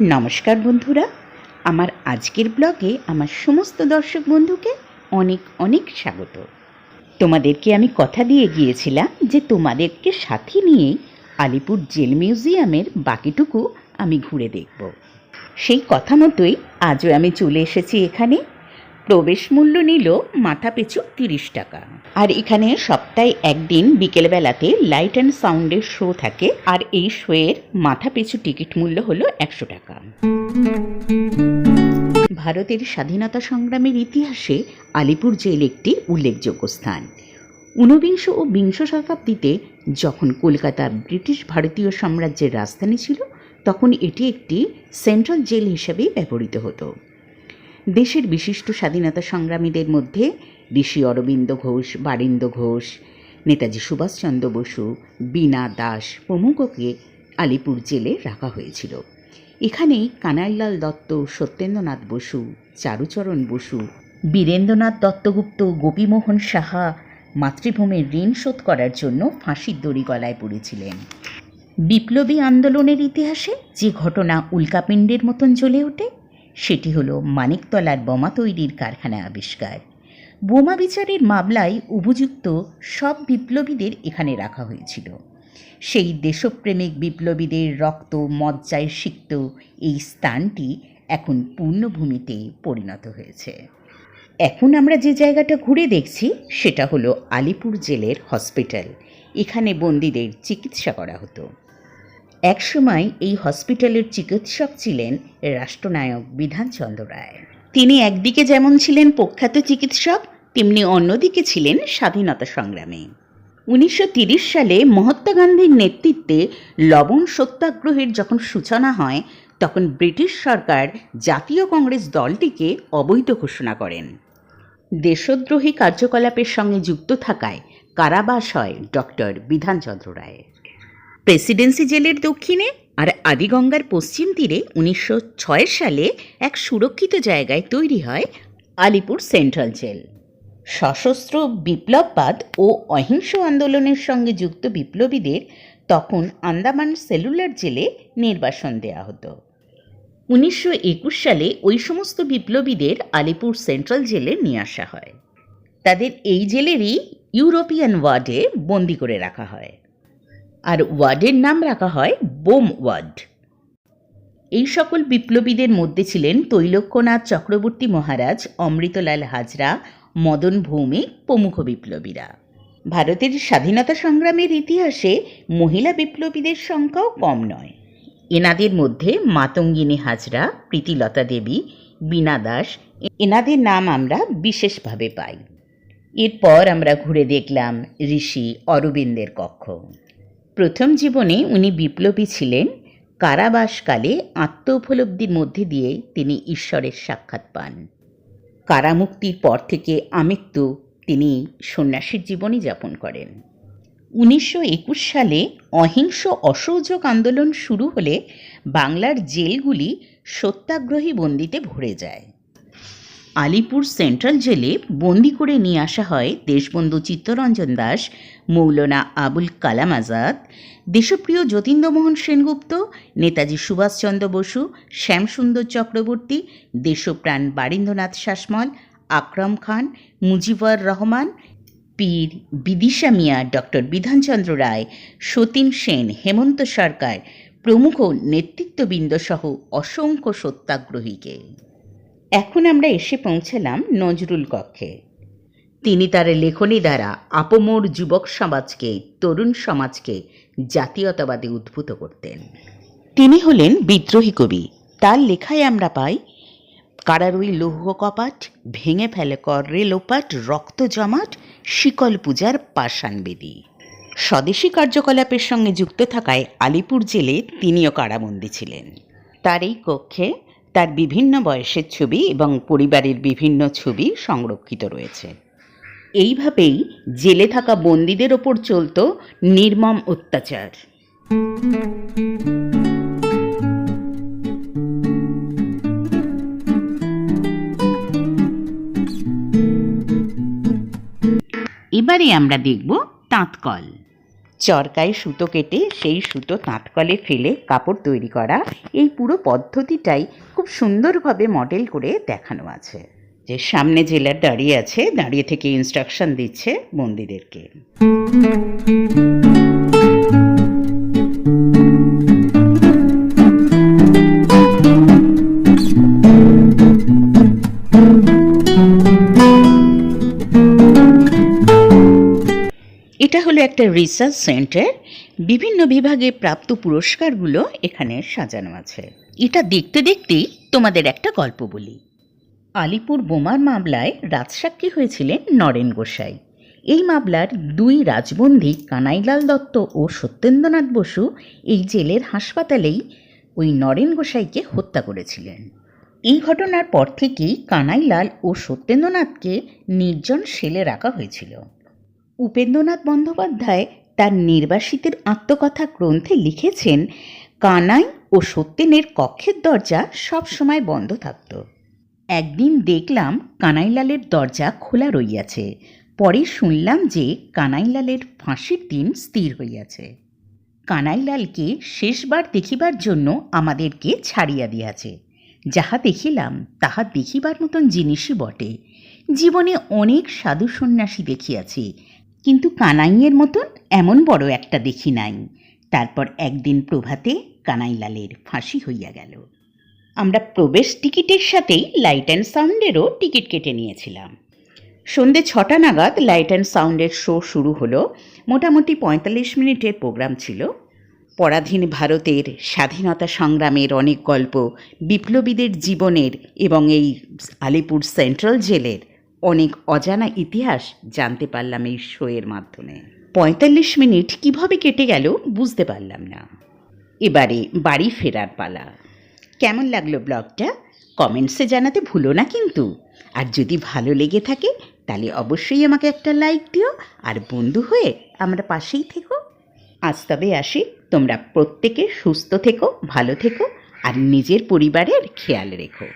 নমস্কার বন্ধুরা। আমার আজকের ব্লগে আমার সমস্ত দর্শক বন্ধুকে অনেক অনেক স্বাগত। তোমাদেরকে আমি কথা দিয়ে গিয়েছিলাম যে তোমাদেরকে সাথে নিয়েই আলিপুর জেল মিউজিয়ামের বাকিটুকু আমি ঘুরে দেখব। সেই কথা মতোই আজও আমি চলে এসেছি এখানে। প্রবেশ মূল্য নিল মাথা পিছু তিরিশ টাকা। আর এখানে সপ্তাহে একদিন বিকেলবেলাতে লাইট অ্যান্ড সাউন্ডের শো থাকে, আর এই শোয়ের মাথা পিছু টিকিট মূল্য হলো একশো টাকা। ভারতের স্বাধীনতা সংগ্রামের ইতিহাসে আলিপুর জেল একটি উল্লেখযোগ্য স্থান। ঊনবিংশ ও বিংশ শতাব্দীতে যখন কলকাতা ব্রিটিশ ভারতীয় সাম্রাজ্যের রাজধানী ছিল, তখন এটি একটি সেন্ট্রাল জেল হিসেবে ব্যবহৃত হতো। দেশের বিশিষ্ট স্বাধীনতা সংগ্রামীদের মধ্যে ঋষি অরবিন্দ ঘোষ, বারিন্দ ঘোষ, নেতাজি সুভাষচন্দ্র বসু, বীণা দাস প্রমুখকে আলিপুর জেলে রাখা হয়েছিল। এখানেই কানাইলাল দত্ত, সত্যেন্দ্রনাথ বসু, চারুচরণ বসু, বীরেন্দ্রনাথ দত্তগুপ্ত, গোপীমোহন সাহা মাতৃভূমির ঋণ শোধ করার জন্য ফাঁসির দড়ি গলায় পড়েছিলেন। বিপ্লবী আন্দোলনের ইতিহাসে যে ঘটনা উল্কাপিণ্ডের মতন জ্বলে ওঠে সেটি হলো মানিকতলার বোমা তৈরির কারখানা আবিষ্কার। বোমা বিচারের মামলায় অভিযুক্ত সব বিপ্লবীদের এখানে রাখা হয়েছিল। সেই দেশপ্রেমিক বিপ্লবীদের রক্ত, মজ্জায় সিক্ত এই স্থানটি এখন পূর্ণভূমিতে পরিণত হয়েছে। এখন আমরা যে জায়গাটা ঘুরে দেখছি, সেটা হলো আলিপুর জেলের হসপিটাল। এখানে বন্দীদের চিকিৎসা করা হতো। একসময় এই হসপিটালের চিকিৎসক ছিলেন রাষ্ট্রনায়ক বিধানচন্দ্র রায়। তিনি একদিকে যেমন ছিলেন প্রখ্যাত চিকিৎসক, তেমনি অন্যদিকে ছিলেন স্বাধীনতা সংগ্রামে। উনিশশো সালে মহাত্মা গান্ধীর নেতৃত্বে লবণ সত্যাগ্রহের যখন সূচনা হয়, তখন ব্রিটিশ সরকার জাতীয় কংগ্রেস দলটিকে অবৈধ ঘোষণা করেন। দেশদ্রোহী কার্যকলাপের সঙ্গে যুক্ত থাকায় কারাবাস হয় ডক্টর বিধানচন্দ্র রায়ের। প্রেসিডেন্সি জেলের দক্ষিণে আর আদিগঙ্গার পশ্চিম তীরে উনিশশো ছয় সালে এক সুরক্ষিত জায়গায় তৈরি হয় আলিপুর সেন্ট্রাল জেল। সশস্ত্র বিপ্লববাদ ও অহিংস আন্দোলনের সঙ্গে যুক্ত বিপ্লবীদের তখন আন্দামান সেলুলার জেলে নির্বাসন দেওয়া হতো। উনিশশো একুশ সালে ওই সমস্ত বিপ্লবীদের আলিপুর সেন্ট্রাল জেলে নিয়ে আসা হয়। তাদের এই জেলেরই ইউরোপিয়ান ওয়ার্ডে বন্দি করে রাখা হয়। আর ওয়ার্ডের নাম রাখা হয় বোম ওয়ার্ড। এই সকল বিপ্লবীদের মধ্যে ছিলেন তৈলক্যনাথ চক্রবর্তী মহারাজ, অমৃতলাল হাজরা, মদন ভৌমিক প্রমুখ বিপ্লবীরা। ভারতের স্বাধীনতা সংগ্রামের ইতিহাসে মহিলা বিপ্লবীদের সংখ্যাও কম নয়। এনাদের মধ্যে মাতঙ্গিনী হাজরা, প্রীতিলতা দেবী, বীণা দাস, এনাদের নাম আমরা বিশেষভাবে পাই। এরপর আমরা ঘুরে দেখলাম ঋষি অরবিন্দের কক্ষ। প্রথম জীবনে উনি বিপ্লবী ছিলেন, কারাবাসকালে আত্ম উপলব্ধির মধ্যে দিয়ে তিনি ঈশ্বরের সাক্ষাৎ পান। কারামুক্তির পর থেকে আমৃত্যু তিনি সন্ন্যাসীর জীবনই যাপন করেন। উনিশশো একুশ সালে অহিংস অসহযোগ আন্দোলন শুরু হলে বাংলার জেলগুলি সত্যাগ্রহী বন্দিতে ভরে যায়। আলিপুর সেন্ট্রাল জেলে বন্দি করে নিয়ে আসা হয় দেশবন্ধু চিত্তরঞ্জন দাস, মৌলানা আবুল কালাম আজাদ, দেশপ্রিয় যতীন্দ্রমোহন সেনগুপ্ত, নেতাজি সুভাষচন্দ্র বসু, শ্যামসুন্দর চক্রবর্তী, দেশপ্রাণ বারীন্দ্রনাথ শাসমল, আকরম খান, মুজিবর রহমান, পীর বিদিশা মিয়া, ডক্টর বিধানচন্দ্র রায়, সতীন সেন, হেমন্ত সরকার প্রমুখ নেতৃত্ববৃন্দ সহ অসংখ্য সত্যাগ্রহীকে। এখন আমরা এসে পৌঁছালাম নজরুল কক্ষে। তিনি তার লেখনী দ্বারা আপমোর যুবক সমাজকে, তরুণ সমাজকে জাতীয়তাবাদে উদ্ভূত করতেন। তিনি হলেন বিদ্রোহী কবি। তার লেখায় আমরা পাই কারারুই লৌহ কপাট, ভেঙে ফেলে কর রেলোপাট রক্ত জমাট, শিকল পূজার পাষাণ বেদী। স্বদেশী কার্যকলাপের সঙ্গে যুক্ত থাকায় আলিপুর জেলে তিনিও কারাবন্দী ছিলেন। তার এই কক্ষে তার বিভিন্ন বয়সের ছবি এবং পরিবারের বিভিন্ন ছবি সংরক্ষিত রয়েছে। এইভাবেই জেলে থাকা বন্দীদের ওপর চলত নির্মম অত্যাচার। এবারে আমরা দেখব তাঁতকল। চরকায় সুতো কেটে সেই সুতো তাঁতকলে ফেলে কাপড় তৈরি করা, এই পুরো পদ্ধতিটাই খুব সুন্দরভাবে মডেল করে দেখানো আছে। যে সামনে জেলার দাঁড়িয়ে আছে, দাঁড়িয়ে থেকে ইনস্ট্রাকশন দিচ্ছে বন্দিদেরকে এটা হলো একটা রিসার্চ সেন্টার বিভিন্ন বিভাগে প্রাপ্ত পুরস্কারগুলো এখানে সাজানো আছে। এটা দেখতে দেখতেই তোমাদের একটা গল্প বলি। আলিপুর বোমার মামলায় রাজসাক্ষী হয়েছিলেন নরেন গোসাই। এই মামলার দুই রাজবন্দী কানাইলাল দত্ত ও সত্যেন্দ্রনাথ বসু এই জেলের হাসপাতালেই ওই নরেন গোসাইকে হত্যা করেছিলেন। এই ঘটনার পর থেকেই কানাইলাল ও সত্যেন্দ্রনাথকে নির্জন সেলে রাখা হয়েছিল। উপেন্দ্রনাথ বন্দ্যোপাধ্যায় তার নির্বাসিতের আত্মকথা গ্রন্থে লিখেছেন, কানাই ও সত্যেনের কক্ষের দরজা সব সময় বন্ধ থাকত। একদিন দেখলাম কানাইলালের দরজা খোলা রইয়াছে। পরে শুনলাম যে কানাইলালের ফাঁসির দিন স্থির হইয়াছে। কানাইলালকে শেষবার দেখিবার জন্য আমাদেরকে ছাড়িয়া দিয়াছে। যাহা দেখিলাম, তাহা দেখিবার মতন জিনিসই বটে। জীবনে অনেক সাধু সন্ন্যাসী দেখিয়াছি। কিন্তু কানাইয়ের মতন এমন বড় একটা দেখি নাই। তারপর একদিন প্রভাতে কানাইলালের ফাঁসি হইয়া গেল। আমরা প্রবেশ টিকিটের সাথেই লাইট অ্যান্ড সাউন্ডেরও টিকিট কেটে নিয়েছিলাম। সন্ধে ছটা নাগাদ লাইট অ্যান্ড সাউন্ডের শো শুরু হলো। মোটামুটি পঁয়তাল্লিশ মিনিটের প্রোগ্রাম ছিল। পরাধীন ভারতের স্বাধীনতা সংগ্রামের অনেক গল্প বিপ্লবীদের জীবনের এবং এই আলিপুর সেন্ট্রাল জেলের অনেক অজানা ইতিহাস জানতে পারলাম এই শোয়ের মাধ্যমে। পঁয়তাল্লিশ মিনিট কীভাবে কেটে গেল বুঝতে পারলাম না। এবারে বাড়ি ফেরার পালা। কেমন লাগল ব্লগটা? কমেন্টসে জানাতে ভুলো না কিন্তু। আর যদি ভালো লেগে থাকে, তাহলে অবশ্যই আমাকে একটা লাইক দিও। আর বন্ধু হয়ে আমরা পাশেই থেকো। আজ তবে আসি। তোমরা প্রত্যেকে সুস্থ থেকো, ভালো থেকো, আর নিজের পরিবারের খেয়াল রেখো।